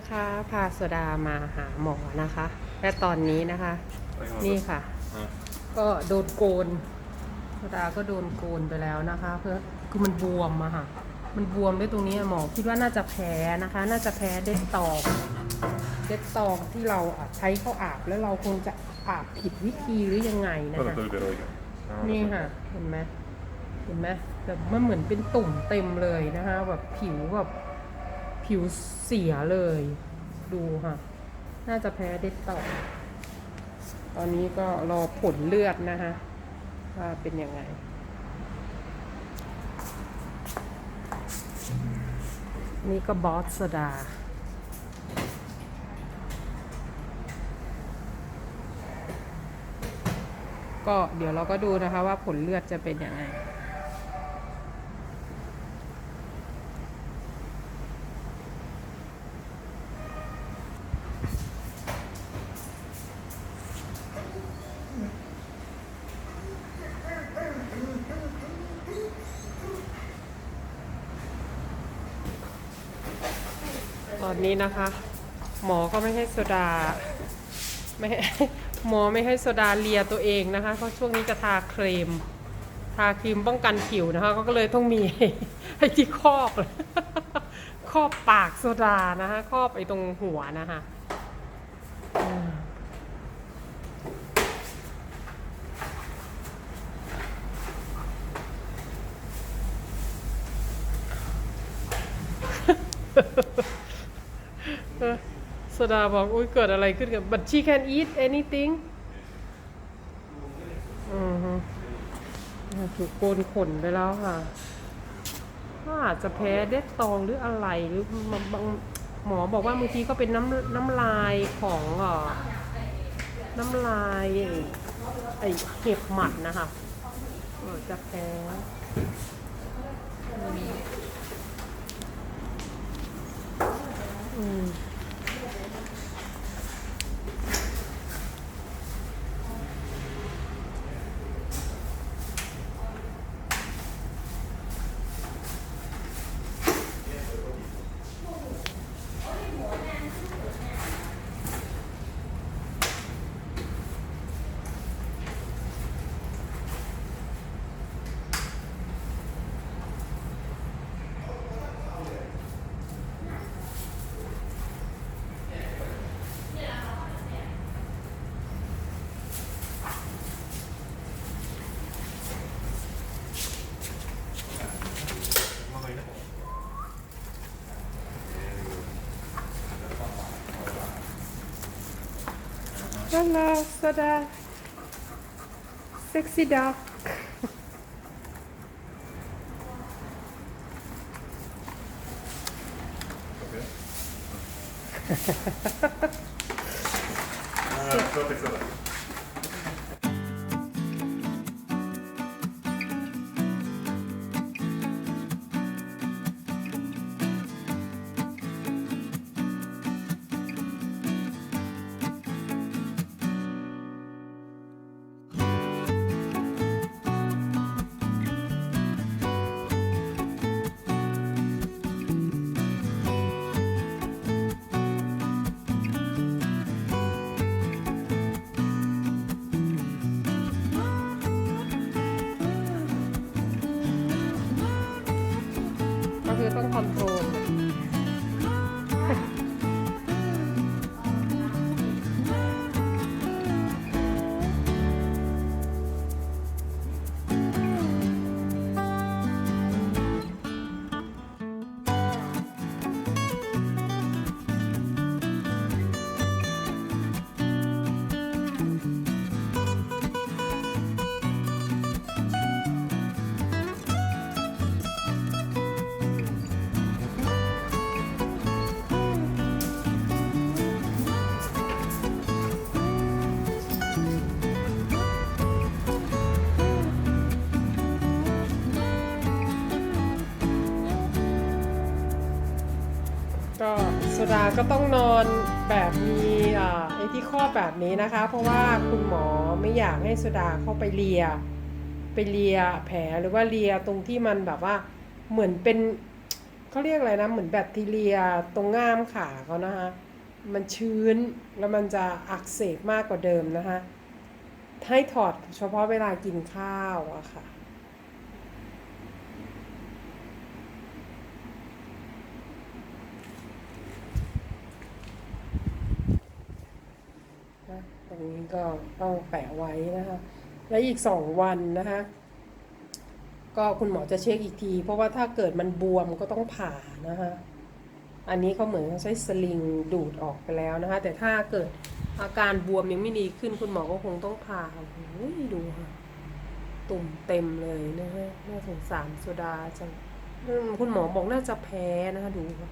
นะคะ พาโซดามาหาหมอนะคะ และตอนนี้นะคะ นี่ค่ะ ก็โดนโกนโซดาก็โดนโกนไปแล้วนะคะ เพื่อคือมันบวมอะค่ะ มันบวมด้วยตรงนี้อะหมอคิดว่าน่าจะแพ้นะคะ น่าจะแพ้เด็ดตอกเด็ดตอกที่เราอะใช้เข้าอาบแล้วเราคงจะอาบผิดวิธีหรือยังไงนะ Vänta, คะ tar vi Veronica. Ja, นี่ vänta. ค่ะเห็นไหมเห็นไหมแบบมันเหมือนเป็นตุ่มเต็มเลยนะคะ แบบผิวแบบ ผิวเสียเลย ดูค่ะ น่าจะแพ้เด็ดต่อ ตอนนี้ก็รอผลเลือดนะคะว่าเป็นยังไง นี่ก็บอสโซดาก็เดี๋ยวเราก็ดูนะคะว่าผลเลือดจะเป็นยังไง ตอนนี้นะคะ หมอก็ไม่ให้โซดาไม่ให้หมอไม่ให้โซดาเลียตัวเองนะคะเพราะช่วงนี้จะทาครีม ทาครีมป้องกันผิวนะคะก็เลยต้องมีไอ้ที่ครอบครอบปากโซดานะคะครอบไอ้ตรงหัวนะคะเออ โซดาบอกอุ้ยเกิดอะไรขึ้นกับ but she can eat anything อือฮึถูกโกนขนไปแล้วค่ะก็อาจจะแพ้เด็ดตองหรืออะไรหรือบางหมอบอกว่าบางทีก็เป็นน้ำน้ำลายของอ่อน้ำลายไอเห็บหมัดนะคะจะแพ้อืม Hello, Soda. Sexy duck. Okay. uh, perfect คือต้องคอนโทรล ก็ต้องนอนแบบมีอ่าไอ้ที่ข้อแบบนี้นะคะ เพราะว่าคุณหมอไม่อยากให้โซดาเข้าไปเลีย ไปเลียแผลหรือว่าเลียตรงที่มันแบบว่าเหมือนเป็นเขาเรียกอะไรนะ เหมือนแบคทีเรียตรงง่ามขาเขานะคะมันชื้นแล้วมันจะอักเสบมากกว่าเดิมนะคะให้ถอดเฉพาะเวลากินข้าวอะค่ะ นี้ก็ต้องแปะไว้นะคะ และอีกสองวันนะคะ ก็คุณหมอจะเช็คอีกที เพราะว่าถ้าเกิดมันบวมก็ต้องผ่านะคะอันนี้เขาเหมือนใช้สลิงดูดออกไปแล้วนะคะ แต่ถ้าเกิดอาการบวมยังไม่ดีขึ้นคุณหมอก็คงต้องผ่าโอ้โหดูค่ะตุ่มเต็มเลยนะฮะน่าสงสารโซดาจังคุณหมอบอกน่าจะแพ้นะคะดูค่ะ